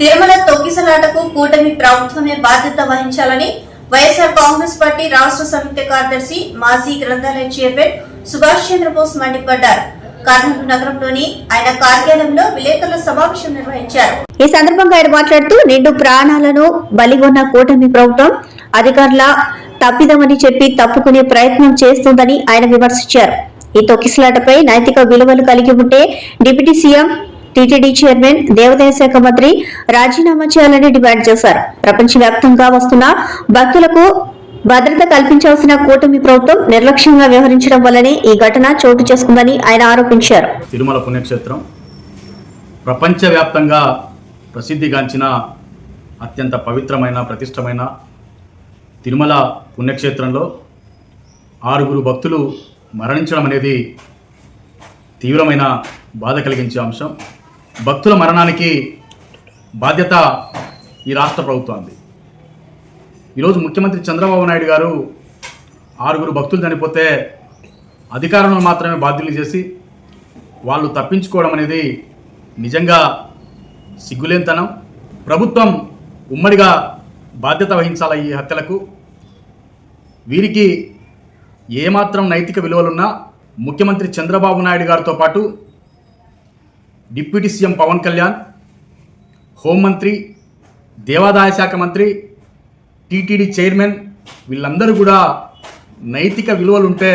తిరుమల తొక్కిసలాటకు కూటమి ప్రభుత్వమే బాధ్యత వహించాలని వైఎస్ఆర్ కాంగ్రెస్ పార్టీ రాష్ట్ర సంయుక్త కార్యదర్శి మాజీ గ్రంథాలయ చైర్మన్ సుభాష్ చంద్రబోస్ మండిపడ్డారు. కర్నూలు నగరంలోని ఆయన కార్యాలయంలో విలేకరుల సమావేశం నిర్వహించారు. ఈ సందర్భంగా ఆయన మాట్లాడుతూ నిండు ప్రాణాలను బలిగొన్న కూటమి ప్రభుత్వం అధికారుల తప్పిదమని చెప్పి తప్పుకునే ప్రయత్నం చేస్తుందని ఆయన విమర్శించారు. ఈ తొక్కిసలాటపై నైతిక విలువలు కలిగి ఉంటే డిప్యూటీ సీఎం టీటీడీ చైర్మన్ దేవాదాయ శాఖ మంత్రి రాజీనామా చేయాలని డిమాండ్ చేశారు. ప్రపంచవ్యాప్తంగా వస్తున్న భక్తులకు భద్రత కల్పించాల్సిన కూటమి ప్రభుత్వం నిర్లక్ష్యంగా వ్యవహరించడం వల్లనే ఈ ఘటన చోటు చేసుకుందని ఆయన ఆరోపించారు. తిరుమల పుణ్యక్షేత్రం ప్రపంచవ్యాప్తంగా ప్రసిద్ధిగాంచిన అత్యంత పవిత్రమైన ప్రతిష్టమైన తిరుమల పుణ్యక్షేత్రంలో ఆరుగురు భక్తులు మరణించడం అనేది తీవ్రమైన బాధ కలిగించే అంశం. భక్తుల మరణానికి బాధ్యత ఈ రాష్ట్ర ప్రభుత్వానికి ఈరోజు ముఖ్యమంత్రి చంద్రబాబు నాయుడు గారు ఆరుగురు భక్తులు చనిపోతే అధికారులను మాత్రమే బాధ్యులు చేసి వాళ్ళు తప్పించుకోవడం అనేది నిజంగా సిగ్గులేనితనం. ప్రభుత్వం ఉమ్మడిగా బాధ్యత వహించాల ఈ హత్యలకు? వీరికి ఏమాత్రం నైతిక విలువలున్నా ముఖ్యమంత్రి చంద్రబాబు నాయుడు గారితో పాటు డిప్యూటీ సీఎం పవన్ కళ్యాణ్ హోంమంత్రి దేవాదాయ శాఖ మంత్రి టీటీడీ చైర్మన్ వీళ్ళందరూ కూడా నైతిక విలువలు ఉంటే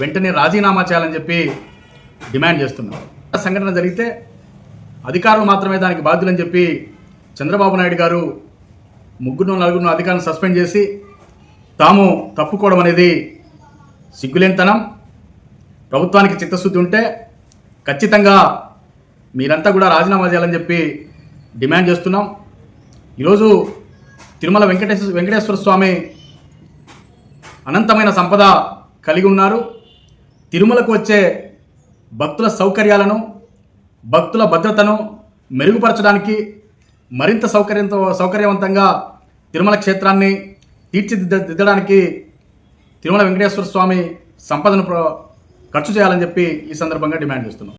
వెంటనే రాజీనామా చేయాలని చెప్పి డిమాండ్ చేస్తున్నారు. సంఘటన జరిగితే అధికారులు మాత్రమే దానికి బాధ్యులని చెప్పి చంద్రబాబు నాయుడు గారు ముగ్గురు నలుగురు అధికారులను సస్పెండ్ చేసి తాము తప్పుకోవడం అనేది సిగ్గులేనితనం. ప్రభుత్వానికి చిత్తశుద్ధి ఉంటే ఖచ్చితంగా మీరంతా కూడా రాజీనామా చేయాలని చెప్పి డిమాండ్ చేస్తున్నాం. ఈరోజు తిరుమల వెంకటేశ్వర వెంకటేశ్వర స్వామి అనంతమైన సంపద కలిగి ఉన్నారు. తిరుమలకు వచ్చే భక్తుల సౌకర్యాలను భక్తుల భద్రతను మెరుగుపరచడానికి మరింత సౌకర్యంతో సౌకర్యవంతంగా తిరుమల క్షేత్రాన్ని తీర్చిదిద్దడానికి తిరుమల వెంకటేశ్వర స్వామి సంపదను ప్ర- ఖర్చు చేయాలని చెప్పి ఈ సందర్భంగా డిమాండ్ చేస్తున్నాం.